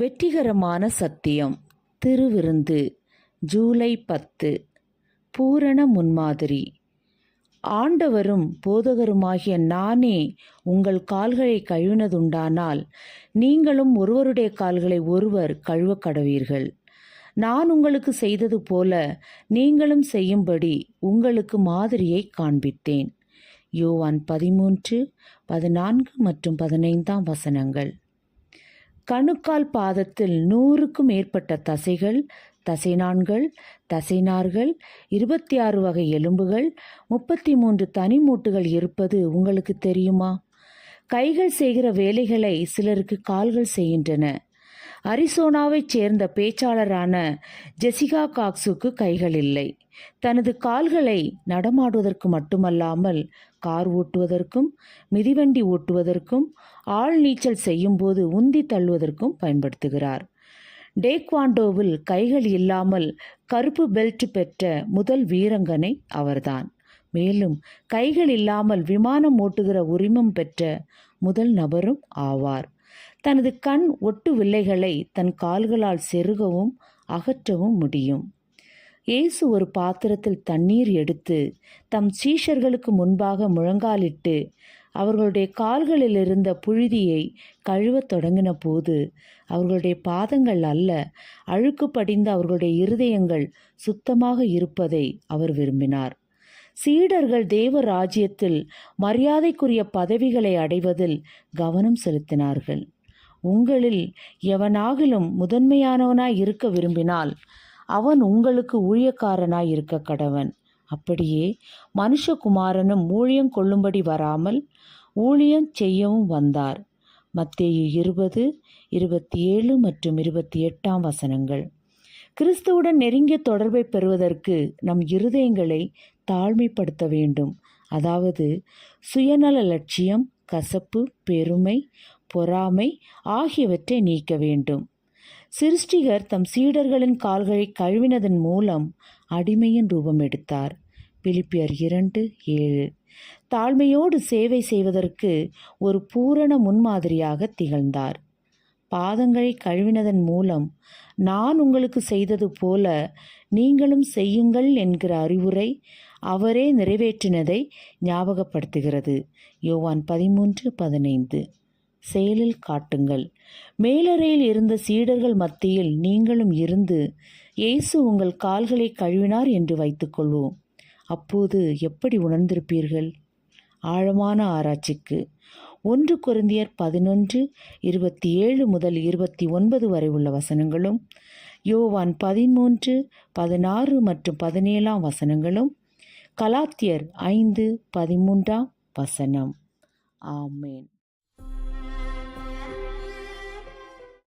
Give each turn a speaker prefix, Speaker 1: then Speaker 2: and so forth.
Speaker 1: வெற்றிகரமான சத்தியம். திருவிருந்து ஜூலை பத்து. பூரண முன்மாதிரி. ஆண்டவரும் போதகருமாகிய நானே உங்கள் கால்களை கழுவினதுண்டானால் நீங்களும் ஒருவருடைய கால்களை ஒருவர் கழுவ கடவீர்கள் நான் உங்களுக்கு செய்தது போல நீங்களும் செய்யும்படி உங்களுக்கு மாதிரியை காண்பித்தேன். யோவான் பதிமூன்று பதினான்கு மற்றும் பதினைந்தாம் வசனங்கள். கணுக்கால் பாதத்தில் நூறுக்கும் மேற்பட்ட தசைகள் தசைநான்கள் தசைநார்கள் இருபத்தி ஆறு வகை எலும்புகள் முப்பத்தி மூன்று தனிமூட்டுகள் இருப்பது உங்களுக்கு தெரியுமா? கைகள் செய்கிற வேலைகளை சிலருக்கு கால்கள் செய்கின்றன. அரிசோனாவைச் சேர்ந்த பேச்சாளரான ஜெசிகா காக்ஸுக்கு கைகள் இல்லை. தனது கால்களை நடமாடுவதற்கு மட்டுமல்லாமல் கார் ஓட்டுவதற்கும் மிதிவண்டி ஓட்டுவதற்கும் ஆள் நீச்சல் செய்யும்போது உந்தி தள்ளுவதற்கும் பயன்படுத்துகிறார். டேக்வாண்டோவில் கைகள் இல்லாமல் கருப்பு பெல்ட் பெற்ற முதல் வீரங்கனை அவர்தான். மேலும் கைகள் இல்லாமல் விமானம் ஓட்டுகிற உரிமம் பெற்ற முதல் நபரும் ஆவார். தனது கண் ஒட்டு வில்லைகளை தன் கால்களால் செருகவும் அகற்றவும் முடியும். இயேசு ஒரு பாத்திரத்தில் தண்ணீர் எடுத்து தம் சீஷர்களுக்கு முன்பாக முழங்காலிட்டு அவர்களுடைய கால்களில் இருந்த புழுதியை கழுவத் தொடங்கின போது அவர்களுடைய பாதங்கள் அல்ல அழுக்கு படிந்த அவர்களுடைய இருதயங்கள் சுத்தமாக இருப்பதை அவர் விரும்பினார். சீடர்கள் தேவ ராஜ்யத்தில் மரியாதைக்குரிய பதவிகளை அடைவதில் கவனம் செலுத்தினார்கள். உங்களில் எவனாகிலும் முதன்மையானவனாய் இருக்க விரும்பினால் அவன் உங்களுக்கு ஊழியக்காரனாய் இருக்க கடவன். அப்படியே மனுஷகுமாரனும் ஊழியம் கொள்ளும்படி வராமல் ஊழியம் செய்யவும் வந்தார். மத்தேயு இருபது இருபத்தி ஏழு மற்றும் இருபத்தி எட்டாம் வசனங்கள். கிறிஸ்துவுடன் நெருங்கிய தொடர்பை பெறுவதற்கு நம் இருதயங்களை தாழ்மைப்படுத்த வேண்டும். அதாவது சுயநல லட்சியம் கசப்பு பெருமை பொறாமை ஆகியவற்றை நீக்க வேண்டும். சிருஷ்டிகர் தம் சீடர்களின் கால்களை கழுவினதன் மூலம் அடிமையின் ரூபம் எடுத்தார். பிலிப்பியர் இரண்டு ஏழு. தாழ்மையோடு சேவை செய்வதற்கு ஒரு பூரண முன்மாதிரியாக திகழ்ந்தார். பாதங்களை கழுவினதன் மூலம் நான் உங்களுக்கு செய்தது போல நீங்களும் செய்யுங்கள் என்கிற அறிவுரை அவரே நிறைவேற்றினதை ஞாபகப்படுத்துகிறது. யோவான் பதிமூன்று பதினைந்து. செயலில் காட்டுங்கள். மேலறையில் இருந்த சீடர்கள் மத்தியில் நீங்களும் இருந்து இயேசு உங்கள் கால்களை கழுவினார் என்று வைத்துக்கொள்வோம். அப்போது எப்படி உணர்ந்திருப்பீர்கள்? ஆழமான ஆராய்ச்சிக்கு. ஒன்று குருந்தியர் பதினொன்று இருபத்தி ஏழு முதல் இருபத்தி ஒன்பது வரை உள்ள வசனங்களும் யோவான் பதிமூன்று பதினாறு மற்றும் பதினேழாம் வசனங்களும் கலாத்தியர் ஐந்து பதிமூன்றாம் வசனம். ஆமேன்.